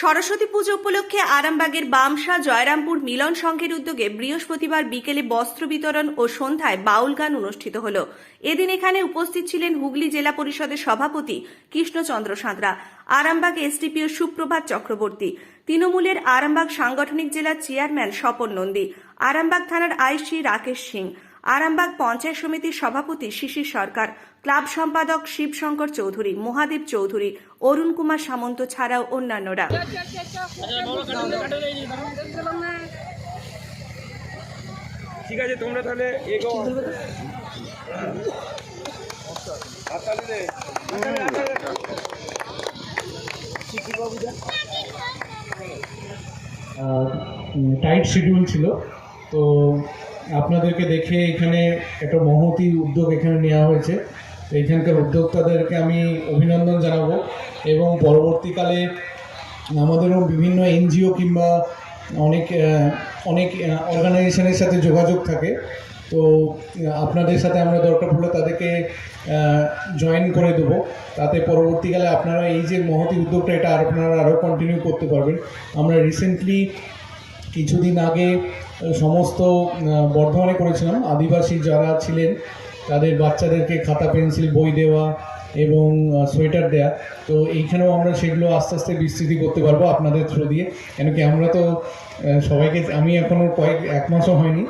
সরস্বতী পুজো উপলক্ষে আরামবাগের বামশা জয়রামপুর মিলন সংঘের উদ্যোগে বৃহস্পতিবার বিকেলে বস্ত্র বিতরণ ও সন্ধ্যায় বাউল গান অনুষ্ঠিত হল। এদিন এখানে উপস্থিত ছিলেন হুগলি জেলা পরিষদের সভাপতি কৃষ্ণচন্দ্র সাঁতরা, আরামবাগ এসডিপিও সুপ্রভাত চক্রবর্তী, তৃণমূলের আরামবাগ সাংগঠনিক জেলার চেয়ারম্যান স্বপন নন্দী, আরামবাগ থানার আইসি রাকেশ সিং আরামবাগ পঞ্চায়েত সমিতির সভাপতি শিশির সরকার ক্লাব সম্পাদক শিবশঙ্কর চৌধুরী মহাদেব চৌধুরী অরুণ কুমার সামন্ত ছাড়াও অন্যান্যরা। ঠিক আছে তোমরা তাহলে টাইট শিডিউল ছিল তো আপনাদেরকে দেখে এখানে একটা মহতি উদ্যোগ এখানে নেওয়া হয়েছে। তো এখানকার উদ্যোক্তাদেরকে আমি অভিনন্দন জানাব এবং পরবর্তীকালে আমাদেরও বিভিন্ন এনজিও কিংবা অনেক অনেক অর্গানাইজেশনের সাথে যোগাযোগ থাকে। তো আপনাদের সাথে আমরা দরকার পড়লে তাদেরকে জয়েন করে দেবো। তাতে পরবর্তীকালে আপনারা এই যে মহতি উদ্যোগটা, এটা আপনারা আরও কন্টিনিউ করতে পারবেন। আমরা রিসেন্টলি কিছুদিন আগে সমস্ত বর্ধমানে করেছিলাম। আদিবাসী যারা ছিলেন, তাদের বাচ্চাদেরকে খাতা, পেন্সিল, বই দেওয়া এবং সোয়েটার দেওয়া তো এইখানেও আমরা সেগুলো আস্তে আস্তে বিস্তৃতি করতে পারব আপনাদের থ্রু দিয়ে। কেন কি আমরা তো সবাইকে, আমি এখনও কয়েক, এক মাসও হয়নি।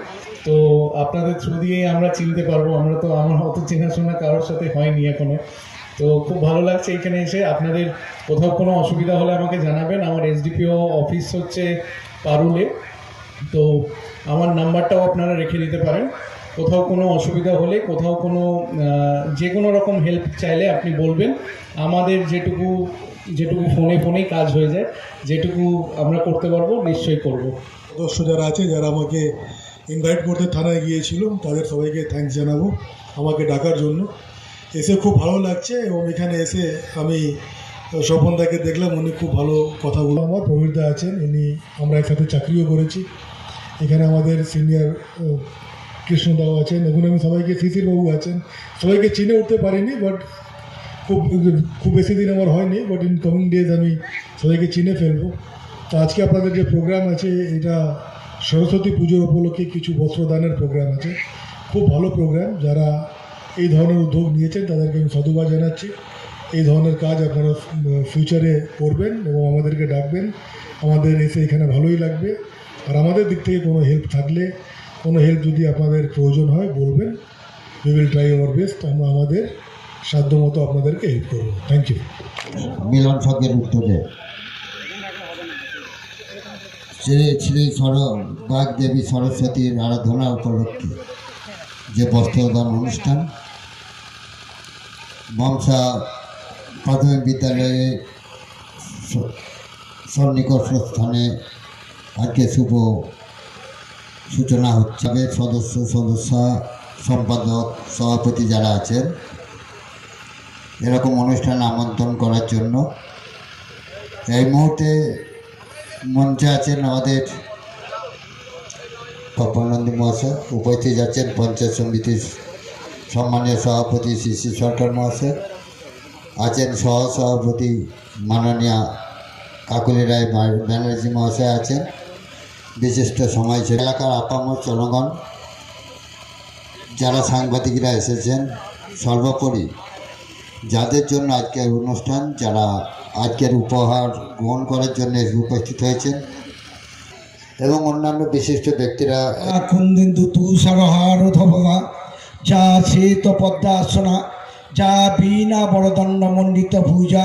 তো আপনাদের থ্রু দিয়েই আমরা চিনতে পারব। আমরা তো, আমার অত চেনাশোনা কারোর সাথে হয়নি এখনও তো খুব ভালো লাগছে এখানে এসে। আপনাদের কোথাও কোনো অসুবিধা হলে আমাকে জানাবেন। আমার এসডিপিও অফিস হচ্ছে পারুলে। তো আমার নাম্বারটাও আপনারা রেখে দিতে পারেন। কোথাও কোনো অসুবিধা হলে, কোথাও কোনো যে কোনো রকম হেল্প চাইলে আপনি বলবেন। আমাদের যেটুকু যেটুকু ফোনে ফোনেই কাজ হয়ে যায়, যেটুকু আমরা করতে পারব, নিশ্চয়ই করব। সদস্য যারা আছে, যারা আমাকে ইনভাইট করতে থানায় গিয়েছিল, তাদের সবাইকে থ্যাঙ্কস জানাব আমাকে ডাকার জন্য। এসে খুব ভালো লাগছে এবং এখানে এসে আমি স্বপনদাকে দেখলাম, উনি খুব ভালো কথা বলল আমার প্রবীরদা আছেন, উনি আমরা একসাথে চাকরিও করেছি। এখানে আমাদের সিনিয়র কৃষ্ণদাও আছেন এবং আমি সবাইকে, শিশির বাবু আছেন। সবাইকে চিনে উঠতে পারিনি বাট খুব খুব বেশি দিন আমার হয়নি বাট ইন কামিং ডেজ আমি সবাইকে চিনে ফেলব। তো আজকে আপনাদের যে প্রোগ্রাম আছে, এটা সরস্বতী পুজোর উপলক্ষে কিছু বস্ত্রদানের প্রোগ্রাম আছে। খুব ভালো প্রোগ্রাম যারা এই ধরনের উদ্যোগ নিয়েছেন, তাদেরকে আমি সাধুবাদ জানাচ্ছি। এই ধরনের কাজ আপনারা ফিউচারে করবেন এবং আমাদেরকে ডাকবেন। আমাদের এসে এখানে ভালোই লাগবে। আর আমাদের দিক থেকে কোনো হেল্প থাকলে, কোনো হেল্প যদি আপনাদের প্রয়োজন হয়, বলবেন। We will try our best আমরা আমাদের সাধ্যমতো আপনাদেরকে হেল্প করব। থ্যাংক ইউ মিলন সংঘের উদ্যোগে শ্রী শ্রী সর বাগ দেবী সরস্বতীর আরাধনা উপলক্ষে যে বস্ত্রদান অনুষ্ঠান, বংশা প্রাথমিক বিদ্যালয়ে সন্নিকর্ষ স্থানে আজকে শুভ সূচনা হচ্ছে সদস্য সদস্য, সম্পাদক, সভাপতি যারা আছেন, এরকম অনুষ্ঠান আমন্ত্রণ করার জন্য। এই মুহূর্তে মঞ্চে আছেন আমাদের কপানন্দী মহাশয়, উপস্থিত আছেন পঞ্চায়েত সমিতির সম্মানীয় সভাপতি শিশি সরকার মহাশয়, আছেন সহ সভাপতি মাননীয় কাকুলি রায় ব্যানার্জি মহাশয় আছেন। বিশিষ্ট সমাজ এলাকার আপামর জনগণ, যারা সাংবাদিকরা এসেছেন, সর্বোপরি যাদের জন্য আজকের অনুষ্ঠান, যারা আজকের উপহার গ্রহণ করার জন্য উপস্থিত হয়েছেন এবং অন্যান্য বিশিষ্ট ব্যক্তিরা এখন কুন্দিন্দু তুষারহারোধবগা যা শ্বেত পদ্মাসনা যা বীণা বরদণ্ড মণ্ডিত ভুজা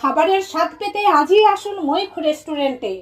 খাবারের স্বাদ পেতে আজই আসুন মৈখ রেস্টুরেন্টে।